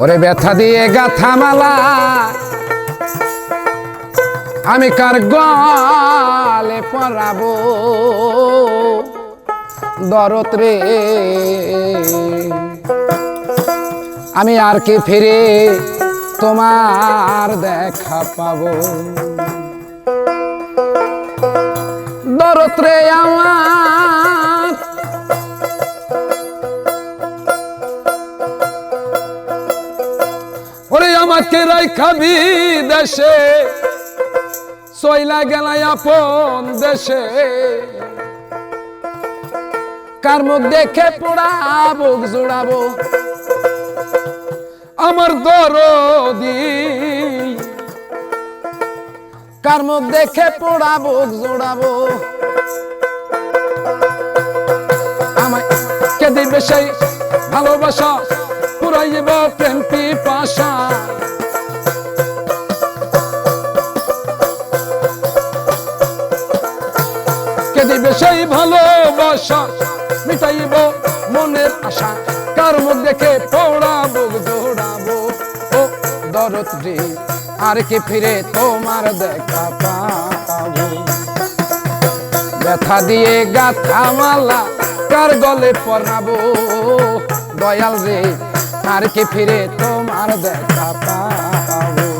ওরে ব্যথা দিয়ে গাথা মালা। আমি কার গলে পরাবো? দরত রে। আমি আর কি ফিরে তোমার দেখা পাবো? দরত রে আমার আমাকে রাইখাবি দেশে। সইলা গেলাই আপন দেশে। কার মুখ দেখে পোড়াবো জোড়াবো? আমার দরদি। কার মুখ দেখে পোড়াবো জোড়াবো? আমায় কে দিবে সেই ভালোবাসা? পুরাইব প্রেম পিপাসা। মনের আশা, কার মুখ দেখে দৌড়াবো ও আর কি ফিরে তোমার দেখা পাবো? ব্যথা দিয়ে গাথা মালা, কার গলে পরাবো? দয়াল রে, আর কি ফিরে তোমার দেখা পাবো?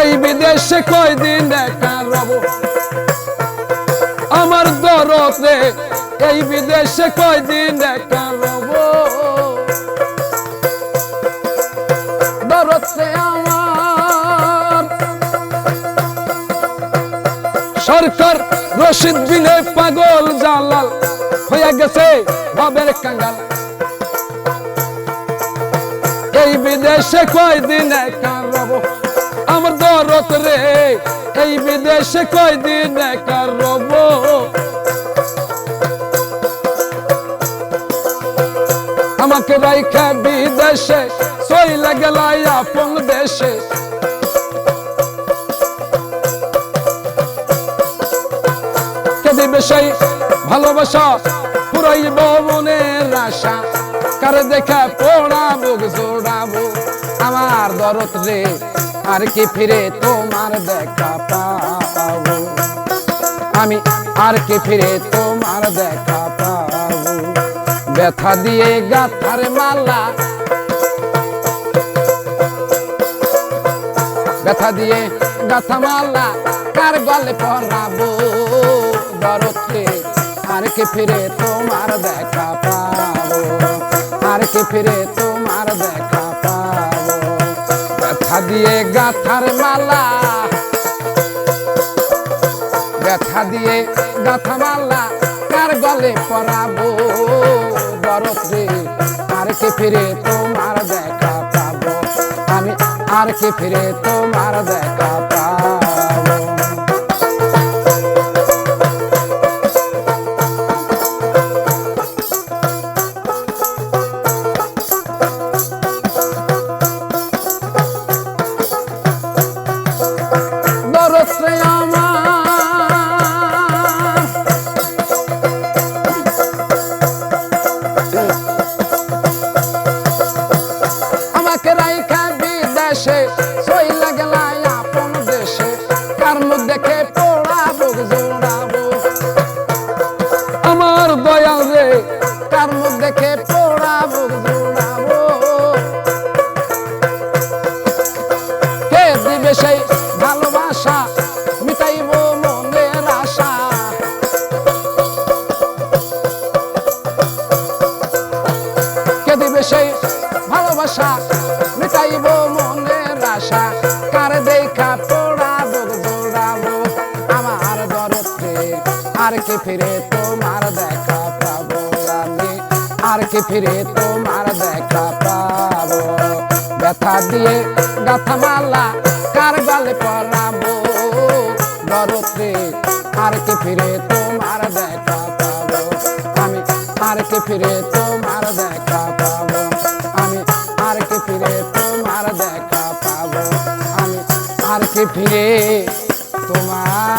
এই বিদেশে কয়দিন রব? আমার এই বিদেশে কয়দিন রব? আমার সরকার রশিদ বিনে পাগল জালাল হয়ে গেছে ভাবের কাঙ্গাল। এই বিদেশে কয়দিন একা রব? আমার দরত রে, এই বিদেশে কয়দিন একা রব? আমাকে রাইখা বিদেশে, সইলা গেলাই আপন দেশে। কে দিবে সেই ভালোবাসা? পুরাইব মনের আশা। কারে দেখা পড়াবো জোড়াবো। আমার দরদ রে, আর কি ফিরে তোমার দেখা পাবো? আমি আর কি ফিরে তোমার দেখা পাবো? ব্যথা দিয়ে গাথার মালা। ব্যথা দিয়ে গাথা মালা, কার গলে পরাবো? দরদে আর কি ফিরে তোমার দেখা পাবো? আর কি ফিরে তোমার দেখা পাবো? ব্যথা দিয়ে গাথার মালা, ব্যথা দিয়ে গাথা মালা কার গলে পরাবো? দরদে আর কি ফিরে তোমার দেখা পাবো? আমি আর কি ফিরে তোমার দেখা ভালোবাসা, মিটাইব মনের আশা। কার দেখা পড়াবো, দৌড়াবো আমার দরদে। আর কি ফিরে তোমার দেখা পাবো আমি? আর কি ফিরে তোমার দেখা পাবো? ব্যথা দিয়ে গাথা মালা, কার গলে পরাবো? দরদে, আর কি ফিরে তোমার দেখা পাবো আমি? আর কি ফিরে তোমার দেখা পাবো? ফিরে তোমার